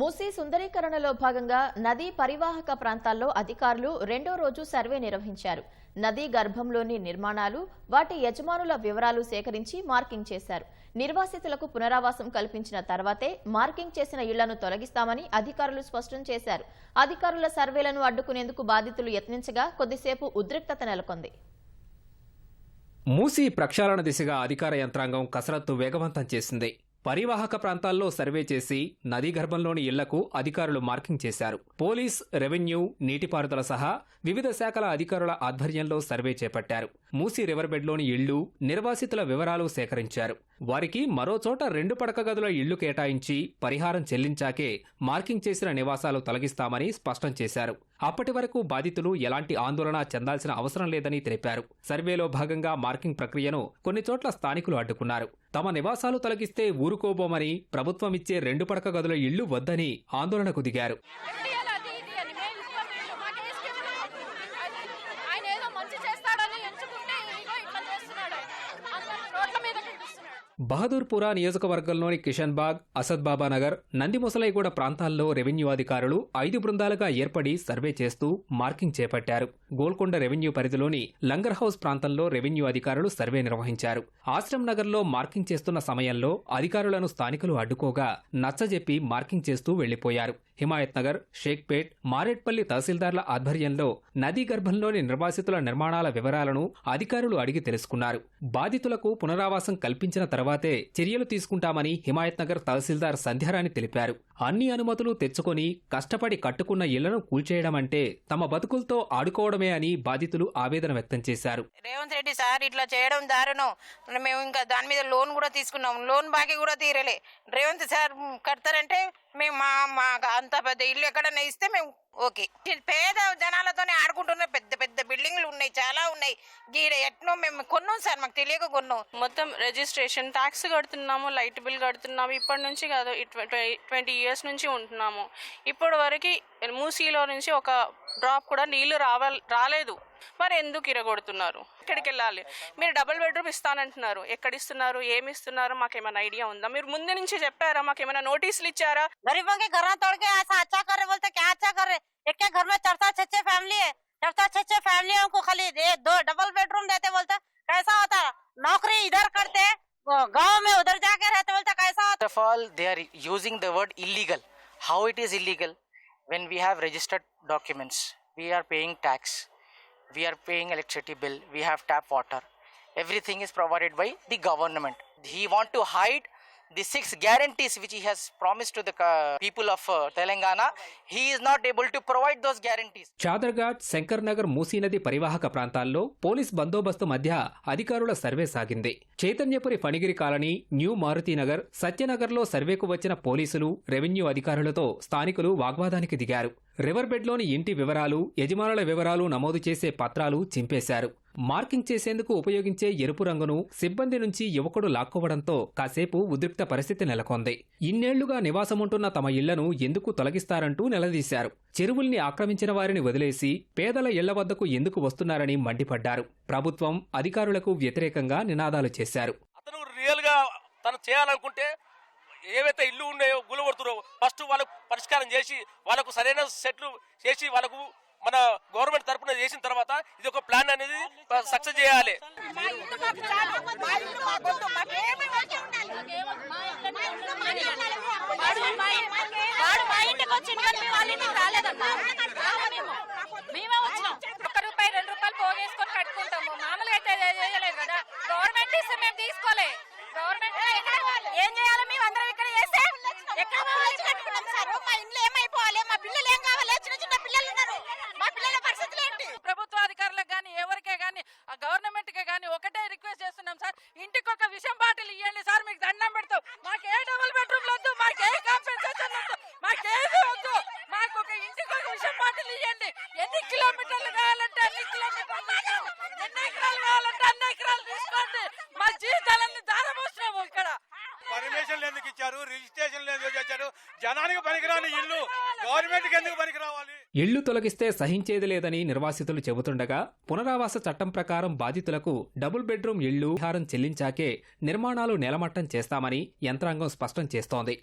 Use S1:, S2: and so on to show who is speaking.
S1: మూసీ సుందరీకరణలో భాగంగా నదీ పరివాహక ప్రాంతాల్లో అధికారులు రెండో రోజు సర్వే నిర్వహించారు. నదీ గర్భంలోని నిర్మాణాలు వాటి యజమానుల వివరాలు సేకరించి మార్కింగ్ చేశారు. నిర్వాసితులకు పునరావాసం కల్పించిన తర్వాతే మార్కింగ్ చేసిన ఇళ్ళను తొలగిస్తామని అధికారులు స్పష్టం చేశారు. అధికారుల సర్వేలను అడ్డుకునేందుకు బాధితులు యత్నించగా కొద్దిసేపు ఉద్రిక్తత నెలకొంది.
S2: మూసీ ప్రక్షాళన దిశగా అధికార యంత్రాంగం కసరత్తు వేగవంతం చేసింది. పరివాహక ప్రాంతాల్లో సర్వే చేసి నదీ గర్భంలోని ఇళ్ళకు అధికారులు మార్కింగ్ చేశారు. పోలీస్ రెవెన్యూ నీటిపారుదల సహా వివిధ శాఖల అధికారుల ఆధ్వర్యంలో సర్వే చేపట్టారు. మూసీ రివర్ బెడ్లోని ఇళ్ళు నిర్వాసితుల వివరాలు సేకరించారు. వారికి మరోచోట రెండు పడక గదుల ఇళ్ళు కేటాయించి పరిహారం చెల్లించాకే మార్కింగ్ చేసిన నివాసాలు తొలగిస్తామని స్పష్టం చేశారు. అప్పటి వరకు బాధితులు ఎలాంటి ఆందోళన చెందాల్సిన అవసరం లేదని తెలిపారు. సర్వేలో భాగంగా మార్కింగ్ ప్రక్రియను కొన్ని చోట్ల స్థానికులు అడ్డుకున్నారు. తమ నివాసాలు తొలగిస్తే ఊరుకోబోమని ప్రభుత్వం ఇచ్చే రెండు పడక గదుల ఇళ్ళు వద్దని ఆందోళనకు దిగారు. బహదూర్పురా నియోజకవర్గంలోని కిషన్ బాగ్ అసద్ నగర్ నందిముసలైగూడ ప్రాంతాల్లో రెవెన్యూ అధికారులు ఐదు బృందాలుగా ఏర్పడి సర్వే చేస్తూ మార్కింగ్ చేపట్టారు. గోల్కొండ రెవెన్యూ పరిధిలోని లంగర్ హౌస్ ప్రాంతంలో రెవెన్యూ అధికారులు సర్వే నిర్వహించారు. ఆశ్రమ్ నగర్లో మార్కింగ్ చేస్తున్న సమయంలో అధికారులను స్థానికులు అడ్డుకోగా నచ్చజెప్పి మార్కింగ్ చేస్తూ వెళ్ళిపోయారు హిమాయత్ నగర్ షేక్పేట్ మారేట్పల్లి తహసీల్దార్ల ఆధ్వర్యంలో నదీ గర్భంలోని నిర్వాసితుల నిర్మాణాల వివరాలను అధికారులు అడిగి తెలుసుకున్నారు. బాధితులకు పునరావాసం కల్పించిన తర్వాతే చర్యలు తీసుకుంటామని హిమాయత్ నగర్ తహసీల్దార్ సంధ్యారాణి తెలిపారు. అన్ని అనుమతులు తెచ్చుకొని కష్టపడి కట్టుకున్న ఇళ్ళను కూల్చేయడం అంటే తమ బతుకులతో ఆడుకోవడమే అని బాధితులు ఆవేదన వ్యక్తం చేశారు.
S3: రేవంత్ రెడ్డి సార్ ఇట్లా చేయడం దారుణం. మేము ఇంకా దాని మీద లోన్ కూడా తీసుకున్నాం. లోన్ బాకీ కూడా తీరలే. రేవంత్ సార్ కడతారంటే మేము మా మా అంత పెద్ద ఇల్లు ఎక్కడన్నా ఇస్తే మేము ఓకే. పేద జనాలతోనే ఆడుకుంటున్న పెద్ద పెద్ద బిల్డింగ్లు ఉన్నాయి చాలా ఉన్నాయి. గీడ ఎట్నో మేము కొన్నాం సార్ మాకు తెలియక కొన్నాం.
S4: మొత్తం రిజిస్ట్రేషన్ ట్యాక్స్ కడుతున్నాము లైట్ బిల్ కడుతున్నాము. ఇప్పటి నుంచి కాదు ట్వంటీ ఇయర్స్ నుంచి ఉంటున్నాము. ఇప్పటి వరకు మూసీలో నుంచి ఒక డ్రాప్ కూడా నీళ్లు రావ రాలేదు మరి ఎందుకు ఇరగొడుతున్నారు ఎక్కడికి వెళ్ళాలి మీరు డబుల్ బెడ్రూమ్ ఇస్తానంటున్నారు ఎక్కడ ఇస్తున్నారు ఏమి ఇస్తున్నారు మాకు ఏమైనా ఐడియా ఉందా మీరు ముందు నుంచి చెప్పారా మాకు ఏమైనా నోటీసులు ఇచ్చారా
S3: गरीबों के घर तोड़ के ऐसा अच्छा कर रहे बोलते क्या अच्छा कर रहे एक के घर में चरता छह छह फैमिली है चरता छह छह फैमिलियों को खाली दे दो डबल बेडरूम देते बोलते कैसा होता नौकरी इधर करते गांव में उधर जाके रहते बोलते कैसा होता
S5: First of all, they are using the word illegal. How it is illegal? When we have registered documents, we are paying tax, we are paying electricity bill, we have tap water. Everything is provided by the government. He want to hide the six guarantees which he has promised to the of people of uh, Telangana. He is not able to provide those guarantees.
S2: Chadarghat Shankar Nagar Musi నది పరివాహక ప్రాంతాల్లో police బందోబస్తు మధ్య అధికారుల survey సాగింది Chaitanyapuri Phanigiri colony new Maruthi Nagar సత్యనగర్లో సర్వేకు వచ్చిన పోలీసులు రెవెన్యూ అధికారులతో స్థానికులు వాగ్వాదానికి దిగారు రివర్ బెడ్లోని ఇంటి వివరాలు యజమానుల వివరాలు నమోదు చేసే పత్రాలు చింపేశారు మార్కింగ్ చేసేందుకు ఉపయోగించే ఎరుపు రంగును సిబ్బంది నుంచి యువకుడు లాక్కోవడంతో కాసేపు ఉద్రిక్త పరిస్థితి నెలకొంది. ఇన్నేళ్ళుగా నివాసముంటున్న తమ ఇళ్ళను ఎందుకు తొలగిస్తారంటూ నిలదీశారు. చెరువుల్ని ఆక్రమించిన వారిని వదిలేసి పేదల ఇళ్ళ వద్దకు ఎందుకు వస్తున్నారని మండిపడ్డారు. ప్రభుత్వం అధికారులకు వ్యతిరేకంగా నినాదాలు చేశారు.
S6: అతను రియల్గా తను చేయాలనుకుంటే ఏవైతే ఇల్లు ఉన్నాయో గులబడుతున్నారో ఫస్ట్ వాళ్ళకు పరిష్కారం చేసి వాళ్ళకు సరైన సెట్లు చేసి వాళ్ళకు మన గవర్నమెంట్ తరఫున చేసిన తర్వాత ఇది ఒక ప్లాన్ అనేది సక్సెస్ చేయాలి.
S7: ఒక్క రూపాయి రెండు రూపాయలు పోగేసుకొని కట్టుకుంటాము మామూలుగా అయితే చేయలేదు కదా గవర్నమెంట్ ఇస్తే మేము తీసుకోలే గవర్నమెంట్ ఏం చేయాలి మేము అందరం ఇక్కడ చేస్తే ఎక్కడ పోవాలి
S3: సార్ మా ఇంట్లో ఏమైపోవాలి మా పిల్లలు ఏం కావాలి చిన్న చిన్న పిల్లలు ఉన్నారు మా పిల్లల పరిస్థితులు ఏంటి
S8: ప్రభుత్వ అధికారులకు కానీ ఎవరికే గవర్నమెంట్కి ఆ గవర్నమెంట్ కానీ ఒకటే రిక్వెస్ట్ చేస్తున్నాం సార్. ఇంటికి ఒక విషం బాటిల్ ఇవ్వండి సార్ మీకు దండం పెడతాం. మాకు ఏ డబుల్ బెడ్రూమ్ వద్దు మాకు ఏ కాంపెన్సేషన్ వద్దు మాకు ఏది వద్దు. మాకు ఒక ఇంటికి ఒక విషం బాటిల్ ఇవ్వండి ఎన్ని కిలోమీటర్లు కావాలంటే అన్ని కిలోమీటర్లు ఇస్తాము. ఎన్ని ఎకరాలు కావాలంటే అన్ని ఎకరాలు తీసుకోండి మా జీవితాలన్నీ దారపోసినాము ఇక్కడ
S6: పర్మిషన్ ఎందుకు ఇచ్చారు? రిజిస్ట్రేషన్ ఎందుకు ఇచ్చారు జనానికి పనికిరాని ఇల్లు. గవర్నమెంట్ ఎందుకు పనికి రావాలి
S2: ఇళ్ళు తొలగిస్తే సహించేది లేదని నిర్వాసితులు చెబుతుండగా పునరావాస చట్టం ప్రకారం బాధితులకు డబుల్ బెడ్రూమ్ ఇళ్ళు పరిహారం చెల్లించాకే నిర్మాణాలు నేలమట్టం చేస్తామని యంత్రాంగం స్పష్టం చేస్తోంది.